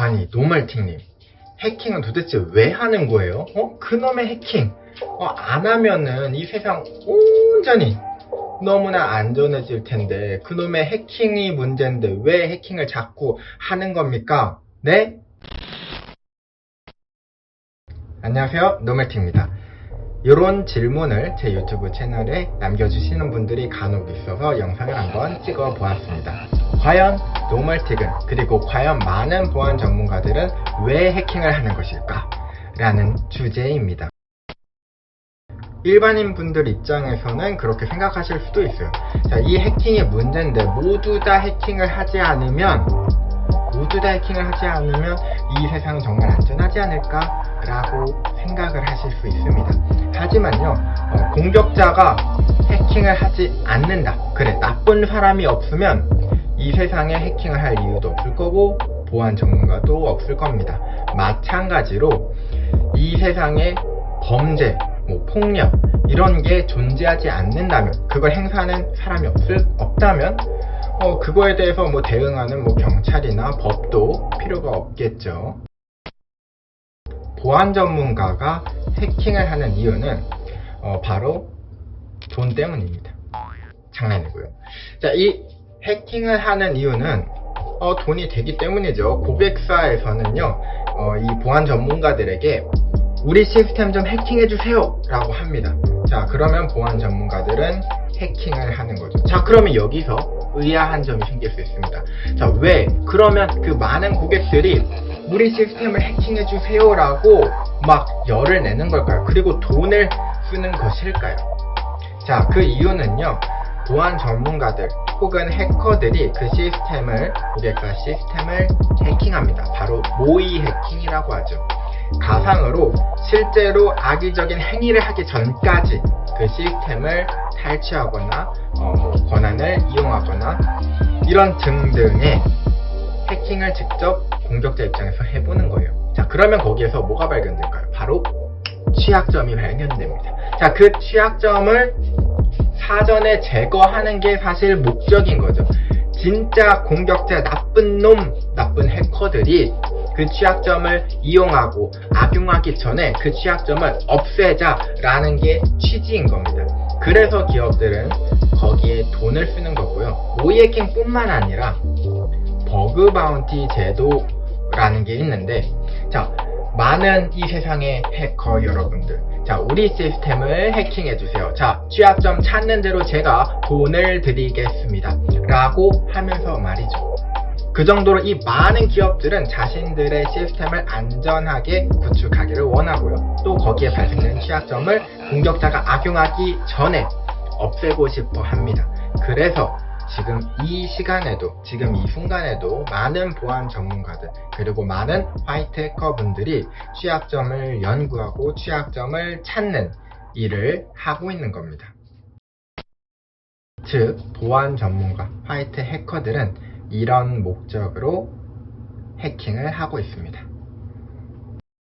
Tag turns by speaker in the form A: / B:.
A: 아니 노멀팅님 해킹은 도대체 왜 하는 거예요? 어? 그놈의 해킹 어, 안 하면은 이 세상 온전히 너무나 안전해질 텐데 그놈의 해킹이 문제인데 왜 해킹을 자꾸 하는 겁니까? 네? 안녕하세요 노멀팅입니다 이런 질문을 제 유튜브 채널에 남겨주시는 분들이 간혹 있어서 영상을 한번 찍어 보았습니다. 과연 노멀틱은 그리고 과연 많은 보안 전문가들은 왜 해킹을 하는 것일까? 라는 주제입니다. 일반인 분들 입장에서는 그렇게 생각하실 수도 있어요. 자, 이 해킹이 문제인데 모두 다 해킹을 하지 않으면 모두 다 해킹을 하지 않으면 이 세상은 정말 안전하지 않을까? 라고 생각을 하실 수 있습니다. 하지만요, 어, 공격자가 해킹을 하지 않는다. 그래, 나쁜 사람이 없으면 이 세상에 해킹을 할 이유도 없을 거고, 보안 전문가도 없을 겁니다. 마찬가지로 이 세상에 범죄, 뭐 폭력, 이런 게 존재하지 않는다면, 그걸 행사하는 사람이 없을, 없다면, 어, 그거에 대해서 뭐 대응하는 뭐 경찰이나 법도 필요가 없겠죠. 보안 전문가가 해킹을 하는 이유는 어, 바로 돈 때문입니다. 장난이고요. 자, 이 해킹을 하는 이유는 어, 돈이 되기 때문이죠. 고객사에서는요, 어, 이 보안 전문가들에게 우리 시스템 좀 해킹해 주세요 라고 합니다. 자, 그러면 보안 전문가들은 해킹을 하는 거죠. 자, 그러면 여기서 의아한 점이 생길 수 있습니다. 자, 왜? 그러면 그 많은 고객들이 우리 시스템을 해킹해 주세요라고 막 열을 내는 걸까요? 그리고 돈을 쓰는 것일까요? 자, 그 이유는요. 보안 전문가들 혹은 해커들이 그 시스템을 고객사 시스템을 해킹합니다. 바로 모의 해킹이라고 하죠. 가상으로 실제로 악의적인 행위를 하기 전까지 그 시스템을 탈취하거나 어, 뭐 권한을 이용하거나 이런 등등의 해킹을 직접 공격자 입장에서 해보는 거예요. 자, 그러면 거기에서 뭐가 발견될까요? 바로 취약점이 발견됩니다. 자, 그 취약점을 사전에 제거하는 게 사실 목적인 거죠. 진짜 공격자 나쁜 놈, 나쁜 해커들이 그 취약점을 이용하고 악용하기 전에 그 취약점을 없애자라는 게 취지인 겁니다. 그래서 기업들은 거기에 돈을 쓰는 거고요. 모이해킹 뿐만 아니라 버그 바운티 제도라는 게 있는데, 자, 많은 이 세상의 해커 여러분들, 자, 우리 시스템을 해킹해주세요. 자, 취약점 찾는 대로 제가 돈을 드리겠습니다. 라고 하면서 말이죠. 그 정도로 이 많은 기업들은 자신들의 시스템을 안전하게 구축하기를 원하고요. 또 거기에 발생된 취약점을 공격자가 악용하기 전에 없애고 싶어 합니다. 그래서 지금 이 시간에도, 지금 이 순간에도 많은 보안 전문가들, 그리고 많은 화이트 해커 분들이 취약점을 연구하고 취약점을 찾는 일을 하고 있는 겁니다. 즉, 보안 전문가, 화이트 해커들은 이런 목적으로 해킹을 하고 있습니다.